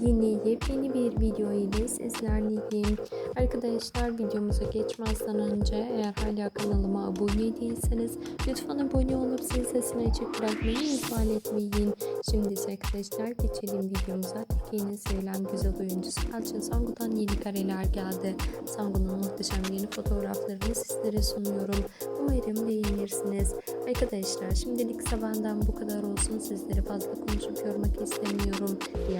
Yeni yepyeni bir video ile sizlerleyim. Arkadaşlar videomuza geçmezden önce eğer hala kanalıma abone değilseniz lütfen abone olup zil sesini açık bırakmayı ihmal etmeyin. Şimdi arkadaşlar geçelim videomuza. Türkiye'nin sevilen güzel oyuncusu Elçin Sangu'dan yeni kareler geldi. Sangu'nun muhteşem yeni fotoğraflarını sizlere sunuyorum. Umarım beğenirsiniz. Arkadaşlar şimdilik benden bu kadar olsun. Sizleri fazla konuşup yormak istemiyorum. Diğer